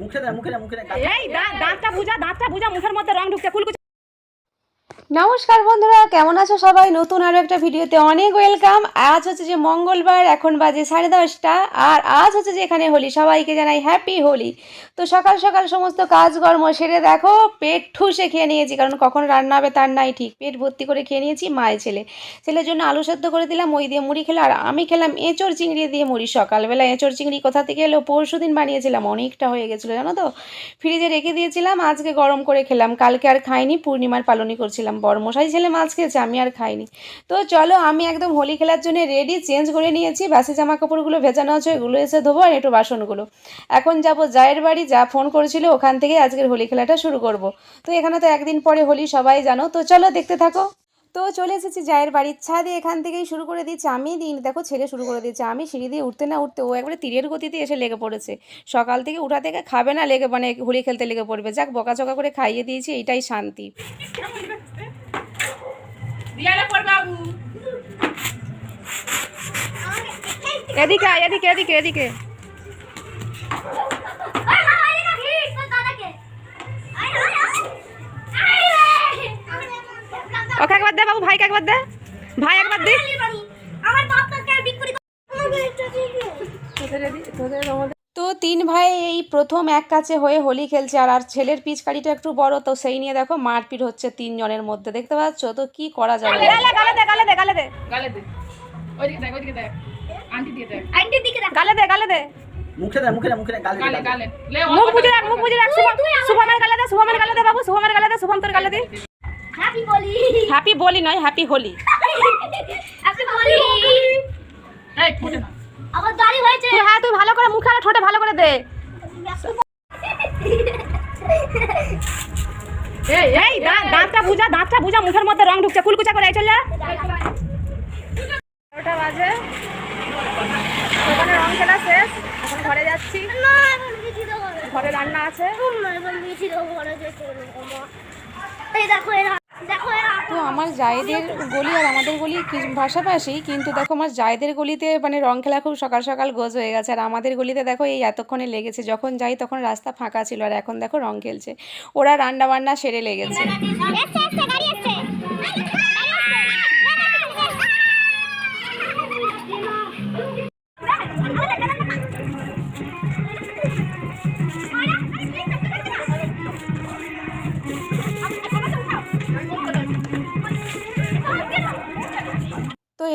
মুখে দে মুখে দে মুখে দে। এই দাঁতটা বুঝা দাঁতটা বুঝা, মুখের মধ্যে রং ঢুকছে কুলকুচি নমস্কার বন্ধুরা, কেমন আছো সবাই? নতুন আরও একটা ভিডিওতে অনেক ওয়েলকাম। আজ হচ্ছে যে মঙ্গলবার, এখন বাজে সাড়ে দশটা। আর আজ হচ্ছে যে এখানে হোলি, সবাইকে জানাই হ্যাপি হোলি। তো সকাল সকাল সমস্ত কাজকর্ম সেরে দেখো, পেট ঠুসে খেয়ে নিয়েছি, কারণ কখন রান্না হবে তার নাই ঠিক। পেট ভর্তি করে খেয়ে নিয়েছি মায়ের ছেলে। ছেলের জন্য আলু সেদ্ধ করে দিলাম, ওই দিয়ে মুড়ি খেলো আর আমি খেলাম এঁচড় চিংড়ি দিয়ে মুড়ি। সকালবেলা এঁচড় চিংড়ি কোথা থেকে এলো? পরশু দিন বানিয়েছিলাম, অনেকটা হয়ে গেছিল, জানো তো? ফ্রিজে রেখে দিয়েছিলাম, আজকে গরম করে খেলাম। কালকে আর খাইনি, পূর্ণিমার পালনই করছিলাম। বড়মশাই ছেলে মাছ খেয়েছে, আমি আর খাইনি। তো চলো, আমি একদম হোলি খেলার জন্য রেডি চেঞ্জ করে নিয়েছি। বাসি জামা কাপড়গুলো ভেজানো আছে এগুলো এসে ধোবো আর একটু বাসনগুলো। এখন যাব জায়ের বাড়ি, যা ফোন করেছিল, ওখান থেকে আজকের হোলি খেলাটা শুরু করব। তো এখানে তো একদিন পরে হোলি, সবাই জানো। তো চলো, দেখতে থাকো। তো চলে এসেছি জায়ের বাড়ির ছাদে, এখান থেকেই শুরু করে দিয়েছি। আমি দিন, দেখো, ছেলে শুরু করে দিয়েছে। আমি সিঁড়ি দিয়ে উঠতে না উঠতে, ও একবারে তীরের গতিতে এসে লেগে পড়েছে। সকাল থেকে উঠা থেকে খাবে না, লেগে মানে হোলি খেলতে লেগে পড়বে। যাক বকাচকা করে খাইয়ে দিয়েছি এইটাই শান্তি। এদিকে আয়, এদিকে এদিকে এদিকে ওকে একবার দে বাবু ভাইকে একবার দে ভাই একবার দে আমার বাপকে বিক্রি তো তিন ভাই এই প্রথম এক কাছে হয়ে হোলি খেলছে আর আর ছেলের পিচকারিটা একটু বড় তো সেই নিয়ে দেখো মারপিট হচ্ছে তিনজনের মধ্যে। দেখতে পাচ্ছ তো কি করা যাবে? গালে গালে দে গালে দে গালে দে। গালে দে। ওইদিকে দেখ ওইদিকে দেখ। আন্টি দিয়ে দেখ। আন্টির দিকে দেখ। গালে দে গালে দে। মুখে দে মুখে দে মুখে দে গালে দে, গালে গালে গালে। লে মুখ বুঝে রাখ মুখ বুঝে রাখ শুভম। শুভমের গালে দে শুভমের গালে দে বাবু শুভমের গালে দে শুভম তোর গালে দে। হ্যাপি বলি হ্যাপি বলি নয় হ্যাপি হোলি আমার দাড়ি হয়েছে। তুই হ্যাঁ তুই ভালো করে মুখে আর ঠোঁটে ভালো করে দে। এই এই দাঁতটা বুঝা দাঁতটা বুঝা মুখের মধ্যে রং ঢুকছে কুলকুচা করে চল যা। বারোটা বাজে। ওখানে রং খেলা শেষ এখন ঘরে যাচ্ছি। ঘরে। রান্না আছে। এই দেখো দেখো এরা। তো আমার জায়েদের গলি আর আমাদের গলি পাশাপাশি, কিন্তু দেখো আমার জায়েদের গলিতে মানে রং খেলা খুব সকাল সকাল গোজ হয়ে গেছে। আর আমাদের গলিতে দেখো এই এতক্ষণে লেগেছে, যখন যাই তখন রাস্তা ফাঁকা ছিল আর এখন দেখো রং খেলছে। ওরা রান্না বান্না সেরে লেগেছে।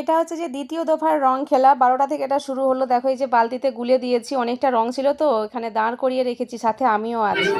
এটা হচ্ছে যে দ্বিতীয় দফার রং খেলা। বারোটা থেকে এটা শুরু হলো। দেখো, এই যে বালতিতে গুলে দিয়েছি, অনেকটা রং ছিল তো এখানে দাঁড় করিয়ে রেখেছি, সাথে আমিও আছি।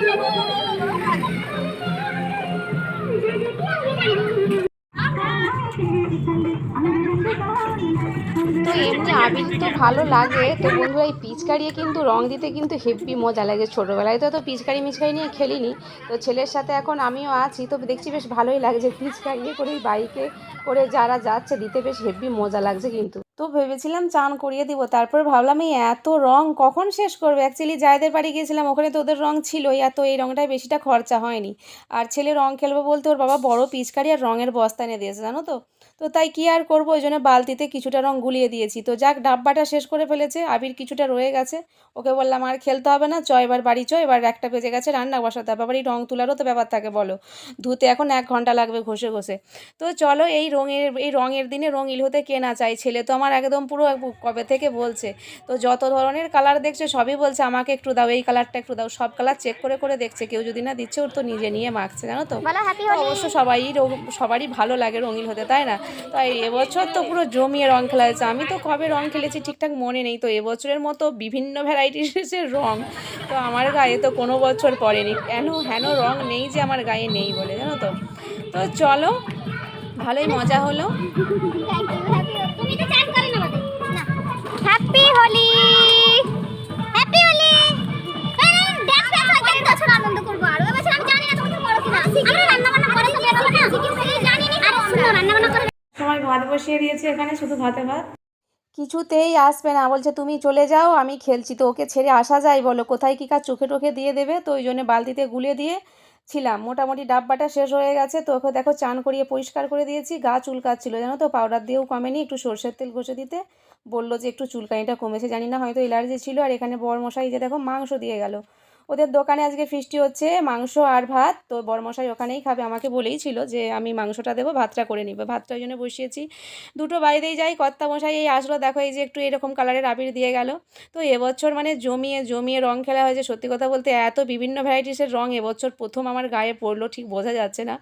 তো এমনি আবির তো ভালো লাগে। তো বন্ধুরা, এই পিচকারিয়ে কিন্তু রং দিতে কিন্তু হেভি মজা লাগে ছোটোবেলায়। তো তো পিচকারি মিচকারি নিয়ে খেলিনি। তো ছেলের সাথে এখন আমিও আছি। তো দেখছি বেশ ভালোই লাগছে পিচকারিয়ে করে বাইকে করে যারা যাচ্ছে, দিতে বেশ হেভি মজা লাগছে কিন্তু। তো ভেবেছিলাম চান করিয়ে দিব। তারপর ভাবলাম, এই এত রং কখন শেষ করবে? অ্যাকচুয়ালি জায়দের বাড়ি গিয়েছিলাম, ওখানে তো ওদের রং ছিলই। এত এই রংটাই বেশিটা খরচা হয়নি। আর ছেলে রং খেলবে বলতে ওর বাবা বড় পিচকারি আর রঙের বস্তা এনে দিয়েছে, জানো তো? তো তাই কি আর করব? ওই জন্য বালতিতে কিছুটা রং গুলিয়ে দিয়েছি। তো যাক ডাব্বাটা শেষ করে ফেলেছে। আবির কিছুটা রয়ে গেছে। ওকে বললাম আর খেলতে হবে না চ এবার বাড়ি চ এবার একটা বেজে গেছে রান্না বসাতে হবে। আবার এই রং তোলারও তো ব্যাপার থাকে বলো। ধুতে এখন এক ঘণ্টা লাগবে ঘষে ঘষে। তো চলো এই রঙের এই রঙের দিনে রঙিল হতে কে না চাই ছেলে তো আমার একদম পুরো কবে থেকে বলছে? তো যত ধরনের কালার দেখছে সবই বলছে আমাকে একটু দাও এই কালারটা একটু দাও। সব কালার চেক করে করে দেখছে। কেউ যদি না দিচ্ছে ওর তো নিজে নিয়ে মাখছে জানো তো? অবশ্য সবাই সবারই ভালো লাগে রঙিন হতে তাই না? তাই এবছর তো পুরো জমিয়ে রং খেলা হয়েছে আমি তো কবে রং খেলেছি ঠিকঠাক মনে নেই। তো এবছরের মতো বিভিন্ন ভ্যারাইটিসের রং। তো আমার গায়ে তো কোনো বছর পড়েনি। কেন, হেন রং নেই যে আমার গায়ে নেই বলে, জানো তো? তো চলো, ভালোই মজা হলো। হ্যাপি হোলি ভাত বসিয়ে দিয়েছি এখানে, শুধু ভাতে ভাত। কিছুতেই আসবে না, বলছে তুমি চলে যাও, আমি খেলছি তো, ওকে ছেড়ে আসা যায় বলো, কোথায় কী কাজ চোখে টোখে দিয়ে দেবে, তো ওই জন্য বালতিতে গুলে দিয়ে ছিলাম মোটামুটি ডাব্বাটা শেষ হয়ে গেছে, তো ওকে দেখো চান করিয়ে পরিষ্কার করে দিয়েছি, গা চুলকাচ্ছিল জানো তো পাউডার দিয়েও কমেনি, একটু সর্ষের তেল ঘষে দিতে। বলল যে একটু চুলকানিটা কমেছে, জানি না হয়তো এলার্জি ছিল, আর এখানে বর মশাই যে দেখো মাংস দিয়ে গেল। ওদের দোকানে আজকে ফিস্টি হচ্ছে, মাংস আর ভাত। তো বরমশাই ওখানেই খাবে। আমাকে বলেই ছিল যে আমি মাংসটা দেবো, ভাতটা করে নিব। ভাতটা ওই জন্য বসিয়েছি। দুটো বাইরেই যাই। কর্তা মশাই এই আসলো। দেখো এই যে একটু এরকম কালারের আবির দিয়ে গেল। তো এবছর মানে জমিয়ে জমিয়ে রং খেলা হয়েছে। সত্যি কথা বলতে এত বিভিন্ন ভ্যারাইটিসের রং এবছর প্রথম আমার গায়ে পড়ল। ঠিক বোঝা যাচ্ছে না।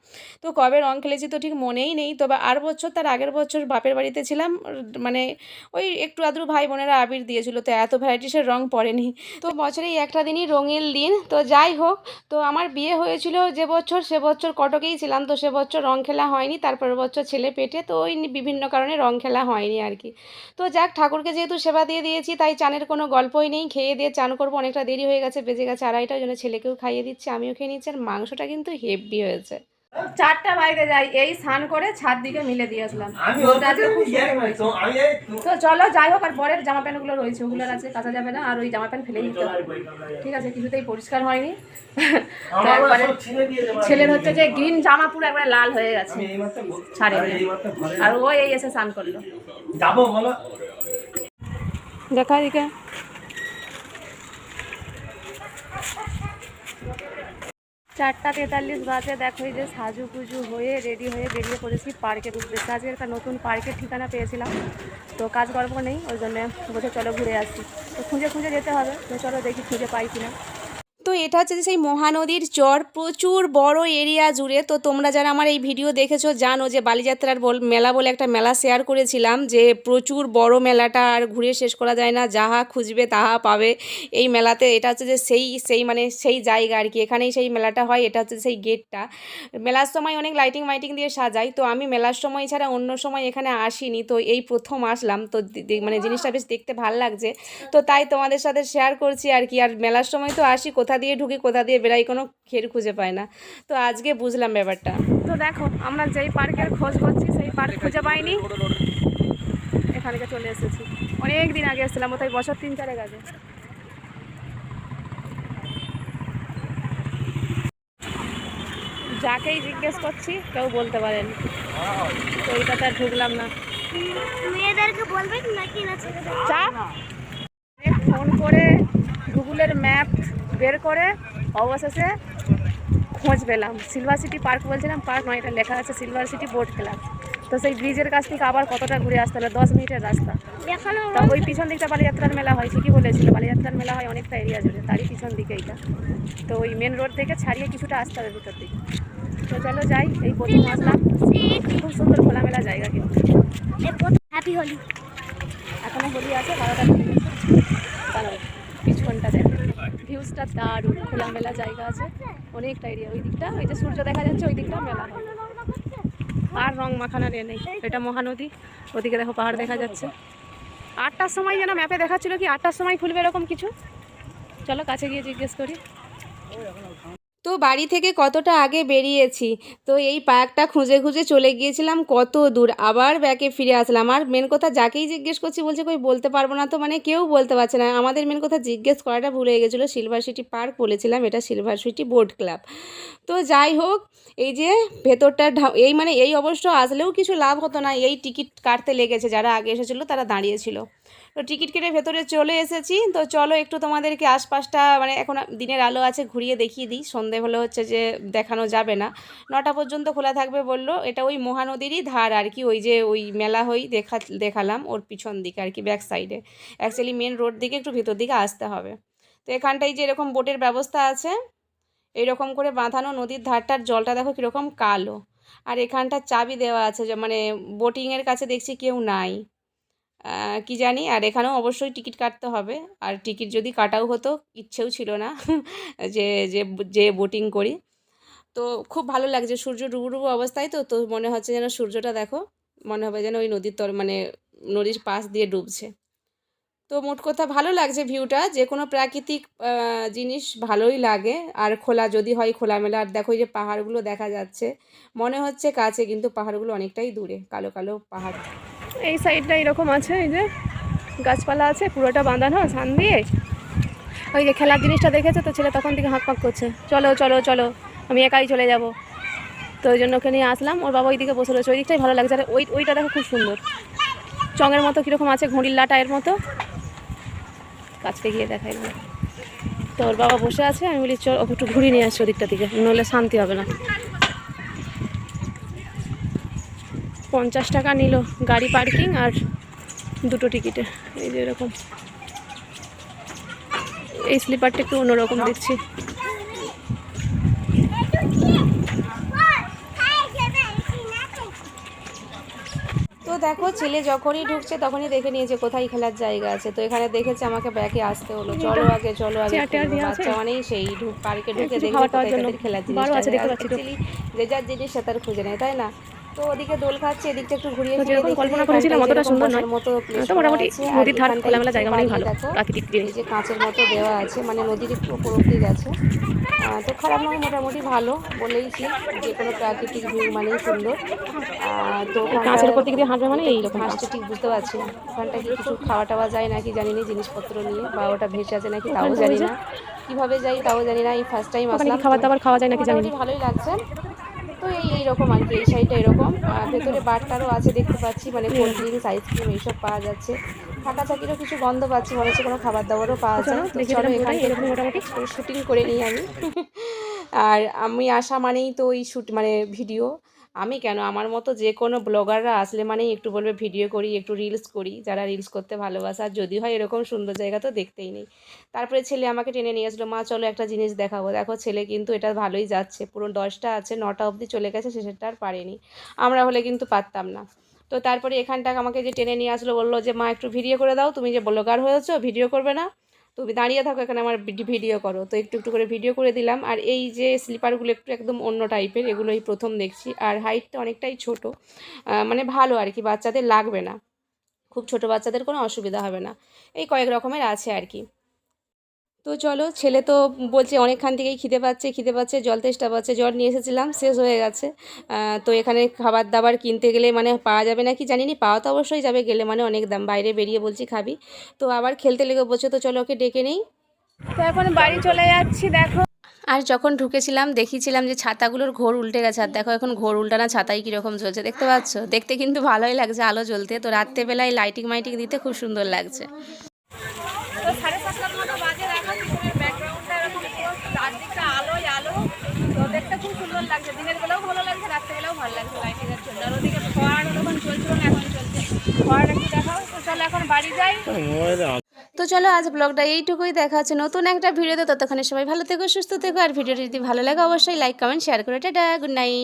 তো কবে রং খেলেছি তো ঠিক মনেই নেই। তবে আর বছর, তার আগের বছর বাপের বাড়িতে ছিলাম। মানে ওই একটু আদ্রু ভাই বোনেরা আবির দিয়েছিল। তো এত ভ্যারাইটিসের রং পড়েনি। তো বছরে একটা দিনই রঙিন দিন। তো যাই হোক, তো আমার বিয়ে হয়েছিল যে বছর, সে বছর কটকেই ছিলাম। তো সে বছর রং খেলা হয়নি, তারপরের বছর ছেলে পেটে, তো ওই বিভিন্ন কারণে রং খেলা হয়নি আর কি তো যাক, ঠাকুরকে যেহেতু সেবা দিয়ে দিয়েছি, তাই চানের কোনো গল্পই নেই। খেয়ে দিয়ে চান করব, অনেকটা দেরি হয়ে গেছে, বেজে গেছে আড়াইটা ওই জন্য ছেলেকেও খাইয়ে দিচ্ছি, আমিও খেয়ে নিচ্ছি, আর মাংসটা কিন্তু হেভি হয়েছে। চারটা বাইরে যাই এই স্নান করে ছাদ দিকে মিলে দিয়ে আসলাম। ইয়ে হয়েছে। তো চলো যাই হোক আর পরের জামা প্যান্টগুলো রয়েছে ওগুলোর আছে কাঁচা যাবে না আর ওই জামা প্যান্ট ফেলে দিতে হবে। ঠিক আছে কিছুতেই পরিষ্কার হয়নি। ছেলের হচ্ছে যে গ্রিন জামা পুরো একবারে লাল হয়ে গেছে। ছাড়ে আর ও এই এসে স্নান করল। যাব বলো। দেখা দিকে চারটা তেতাল্লিশ বাজে, দেখো এই যে সাজু পুজু হয়ে রেডি হয়ে বেরিয়ে পড়েছি পার্কে উদ্দেশ্যে আজকে একটা নতুন পার্কের ঠিকানা পেয়েছিলাম, তো কাজ গল্প নেই, ওই জন্য বসে চলো ঘুরে আসি। তো খুঁজে খুঁজে যেতে হবে, তো চলো দেখি খুঁজে পাই কিনা। তো এটা হচ্ছে যে সেই মহানদীর চর প্রচুর বড় এরিয়া জুড়ে। তো তোমরা যারা আমার এই ভিডিও দেখেছ জানো যে বালিযাত্রার বল মেলা বলে একটা মেলা শেয়ার করেছিলাম যে প্রচুর বড় মেলাটা আর ঘুরে শেষ করা যায় না, যাহা খুঁজবে তাহা পাবে। এই মেলাতে এটা হচ্ছে যে সেই সেই মানে সেই জায়গা আর কি, এখানেই সেই মেলাটা হয়, এটা হচ্ছে সেই গেটটা। মেলার সময় অনেক লাইটিং মাইটিং দিয়ে সাজাই, তো আমি মেলার সময় ছাড়া অন্য সময় এখানে আসিনি, তো এই প্রথম আসলাম। তো মানে জিনিসটা বেশ দেখতে ভালো লাগছে। তো তাই তোমাদের সাথে শেয়ার করছি আর কি, আর মেলার সময় তো আসি কোথা দিয়ে ঢুকি কোথা দিয়ে বেরাই কোনো খের খুঁজে পায় না। তো আজকে বুঝলাম ব্যাপারটা। তো দেখো আমরা যেই পার্কের খোঁজ করছি সেই পার্ক খুঁজে পাইনি। এখানে চলে এসেছি। অনেক দিন আগে এসেছিলাম তাই বছর তিন চারেক আগে। যাকেই জিজ্ঞেস করছি কেউ বলতে পারেন। কলকাতায় ঢুকলাম না। মেয়েদেরকে বলবেন নাকি না ছেলেদের চা ফোন করে গুগলের ম্যাপ বের করে অবশেষে খোঁজ পেলাম। সিলভার সিটি পার্ক বলছিলাম পার্ক নয় এটা লেখা আছে সিলভার সিটি বোট ক্লাব তো সেই ব্রিজের কাছ থেকে আবার কতটা ঘুরে আসতে হলো? দশ মিনিটের রাস্তা। তা ওই পিছন দিকটা বালিযাত্রার মেলা হয় ঠিকই বলেছিল। বালিযাত্রার মেলা হয় অনেকটা এরিয়া জুড়ে তারই পিছন দিকে এইটা। তো ওই মেন রোড থেকে ছাড়িয়ে কিছুটা আসতে হবে ভিতর দিকে। তো চলো যাই এই প্রথম আসলাম খুব সুন্দর খোলামেলা জায়গা কিন্তু। হ্যাপি হোলি এখনও হোলি আছে বারোটা বেজে গেছে দাঁড়াও পিছনটা দেখো ভিউজটা দারুণ, খোলামেলা জায়গা আছে। অনেকটা এরিয়া ওই দিকটা। ওই যে সূর্য দেখা যাচ্ছে, ওই দিকটা মেলা আর রং মাখানোর এ নেই। এটা মহানদী, ওদিকে দেখো পাহাড় দেখা যাচ্ছে। আটটার সময় যেন ম্যাপে দেখাচ্ছিল কি, আটটার সময় খুলবে এরকম কিছু? চলো কাছে গিয়ে জিজ্ঞেস করি। তো বাড়ি থেকে কতটা আগে বেরিয়েছি? তো এই পার্কটা খুঁজে খুঁজে চলে গিয়েছিলাম কত দূর, আবার ব্যাকে ফিরে আসলাম। আর মেন কথা যাকেই জিজ্ঞেস করছি বলছে কই বলতে পারব না তো মানে কেউ বলতে পারছে না। আমাদের মেন কথা জিজ্ঞেস করাটা ভুলে গেছিল। সিলভার সিটি পার্ক বলেছিলাম, এটা সিলভার সিটি বোট ক্লাব তো যাই হোক, এই যে ভেতরটা এই মানে এই অবশ্য আসলেও কিছু লাভ হতো না। এই টিকিট কাটতে লেগেছে, যারা আগে এসেছিল তারা দাঁড়িয়েছিল। তো টিকিট কেটে ভেতরে চলে এসেছি। তো চলো একটু তোমাদেরকে আশপাশটা মানে এখন দিনের আলো আছে, ঘুরিয়ে দেখিয়ে দিই। সন্ধে হলে হচ্ছে যে দেখানো যাবে না। নটা পর্যন্ত খোলা থাকবে বলল। এটা ওই মহানদীরই ধার আর কি, ওই যে ওই মেলা হই দেখা, দেখালাম ওর পিছন দিকে আর কি ব্যাক সাইডে অ্যাকচুয়ালি মেন রোড দিকে একটু ভিতর দিকে আসতে হবে। তো এখানটায় যে এরকম বোটের ব্যবস্থা আছে, এরকম করে বাঁধানো নদীর ধারটার জলটা দেখো কীরকম কালো। আর এখানটা চাবি দেওয়া আছে যে মানে বোটিংয়ের কাছে দেখছি কেউ নাই। কি জানি? আর এখানেও অবশ্যই টিকিট কাটতে হবে। আর টিকিট যদি কাটাও হতো, ইচ্ছেও ছিল না যে যে যে বোটিং করি। তো খুব ভালো লাগছে সূর্য ডুবু ডুবু অবস্থায় তো তো মনে হচ্ছে যেন সূর্যটা দেখো, মনে হবে যেন ওই নদীর তর মানে নদীর পাশ দিয়ে ডুবছে। তো মোট কথা ভালো লাগছে ভিউটা, যে কোনো প্রাকৃতিক জিনিস ভালোই লাগে। আর খোলা যদি হয় খোলামেলা, আর দেখো যে পাহাড়গুলো দেখা যাচ্ছে, মনে হচ্ছে কাছে, কিন্তু পাহাড়গুলো অনেকটাই দূরে, কালো কালো পাহাড়। এই সাইডটা এরকম আছে, এই যে গাছপালা আছে, পুরোটা বাঁধানো সান দিয়ে। ওই যে খেলার জিনিসটা দেখেছে তো, ছেলে তখন থেকে হাঁক পাক করছে। চলো চলো চলো, আমি একাই চলে যাব। তো ওই জন্য ওকে নিয়ে আসলাম, ওর বাবা ওইদিকে বসে রয়েছে ওই দিকটাই ভালো লাগছে। আর ওই, ওইটা দেখো খুব সুন্দর। চঙের মতো কীরকম আছে, ঘড়ির লাটায়ের মতো। কাছকে গিয়ে দেখাই তো ওর বাবা বসে আছে, আমি বলি, চল, ওকে একটু ঘুরিয়ে নিয়ে আসছি ওদিকটা থেকে নইলে শান্তি হবে না। পঞ্চাশ টাকা নিল গাড়ি পার্কিং আর দুটো টিকিটে। এই যে এরকম। এই স্লিপারটা একটু অন্যরকম দেখছি। তো দেখো ছেলে যখনই ঢুকছে তখনই দেখে নিয়েছে কোথায় খেলার জায়গা আছে। তো এখানে দেখেছে আমাকে ব্যাগে আসতে হলো। চলো আগে চলো আগে? বাচ্চা মানেই সেই ঢুক পার্কে ঢুকে দেখে খেলার জিনিস। যে যার জিনিস সে তার খুঁজে নেয় তাই না? তো ওদিকে দোল খাচ্ছে এদিকটা একটু ঘুরিয়ে তো যেরকম কল্পনা করেছিলাম অতটা সুন্দর নয়। মতো তো মোটামুটি নদীর ধার খোলামেলা জায়গা মানেই ভালো প্রাকৃতিক জিনিস। যে কাঁচের মতো দেওয়া আছে মানে নদীর একটু উপর অব্দি গেছে। তো খারাপ নয় মোটামুটি ভালো বলেইছি যে কোনো প্রাকৃতিক ভিউ মানেই সুন্দর। তো কাঁচের উপর দিক দিয়ে হাঁটবে মানে এইরকম ঠিক বুঝতে পারছি না। ওখানটা কি কিছু খাওয়া টাওয়া যায় নাকি জানি না জিনিসপত্র নিয়ে বা ওটা ভেসে আছে নাকি তাও জানি না। কীভাবে যাই তাও জানি না এই ফার্স্ট টাইম আসলাম। খাবার দাবার খাওয়া যায় নাকি জানি ভালোই লাগছে। তো এই এইরকম আর কি এই শাড়িটা এরকম। আর ভেতরে বাটটারও আছে দেখতে পাচ্ছি মানে কোল্ড ড্রিঙ্কস আইসক্রিম এইসব পাওয়া যাচ্ছে। ফাঁকা চাকিরও কিছু গন্ধ পাচ্ছি মনে হচ্ছে কোনো খাবার দাবারও পাওয়া যায়। চলো, তো চলো নিলাম এখান থেকে মোটামুটি। শুটিং করে নিই আমি। আর আমি আসা মানেই তো ওই শুট মানে ভিডিও আমি কেন? আমার মতো যে কোনো ব্লগাররা আসলে মানেই একটু বলবে ভিডিও করি, একটু রিলস করি, যারা রিলস করতে ভালোবাসে। আর যদি হয় এরকম সুন্দর জায়গা তো দেখতেই নেই। তারপরে ছেলে আমাকে টেনে নিয়ে আসলো, মা, চলো একটা জিনিস দেখাবো। দেখো ছেলে কিন্তু এটা ভালোই যাচ্ছে। পুরো দশটা আছে, নটা অবধি চলে গেছে, শেষেরটা আর পারেনি। আমরা হলে কিন্তু পারতাম না। তো তারপরে এখানটা আমাকে যে টেনে নিয়ে আসলো বলল যে, মা, একটু ভিডিও করে দাও। তুমি যে ব্লগার হয়েছো ভিডিও করবে না? তুমি দাঁড়িয়ে থাকো, এখানে আমার ভিডিও করো। তো একটু একটু করে ভিডিও করে দিলাম। আর এই যে স্লিপারগুলো একটু একদম অন্য টাইপের, এগুলো এই প্রথম দেখছি। আর হাইটটা অনেকটাই ছোট। মানে ভালো আর কি, বাচ্চাদের লাগবে না। খুব ছোট বাচ্চাদের কোনো অসুবিধা হবে না। এই কয়েক রকমের আছে আর কি। তো চলো, ছেলে তো বলছে অনেকখান থেকেই খিদে পাচ্ছে খিদে পাচ্ছে, জল তেষ্টা পাচ্ছে, জল নিয়ে এসেছিলাম, শেষ হয়ে গেছে। তো এখানে খাবার দাবার কিনতে গেলে মানে পাওয়া যাবে নাকি জানি না পাওয়া তো অবশ্যই যাবে, গেলে মানে অনেক দাম, বাইরে বেরিয়ে বলছি খাবি। তো আবার খেলতে লেগে বলছে তো চলো ওকে ডেকে নেই। তো এখন বাড়ি চলে যাচ্ছি, দেখো। আর যখন ঢুকেছিলাম দেখিয়েছিলাম যে ছাতাগুলোর ঘোর উল্টে গেছে, আর দেখো এখন ঘোর উল্টানা ছাতাই কীরকম চলছে দেখতে পাচ্ছ? দেখতে কিন্তু ভালোই লাগছে, আলো জ্বলতে। তো রাত্রেবেলায় লাইটিং মাইটিং দিতে খুব সুন্দর লাগছে তো সাড়ে সাতটার মতো বাজে দেখো পিছনের ব্যাকগ্রাউন্ডটা এরকম পুরো চারদিকটা আলোয় আলো তো দেখতে খুব সুন্দর লাগছে দিনের বেলাও ভালো লাগছে রাত্রেবেলাও ভালো লাগছে লাইটিংয়ের জন্য আর ওদিকে ফোয়ার তখন চলছিল না এখন চলছে ফোয়ার একটু দেখাও তো চলো এখন বাড়ি যাই তো চলো আজ ব্লগটা এইটুকুই দেখা হচ্ছে নতুন একটা ভিডিওতে ততক্ষণে সবাই ভালো থেকো, সুস্থ থেকো। আর ভিডিওটি যদি ভালো লাগে, অবশ্যই লাইক কমেন্ট শেয়ার করে। Tata good night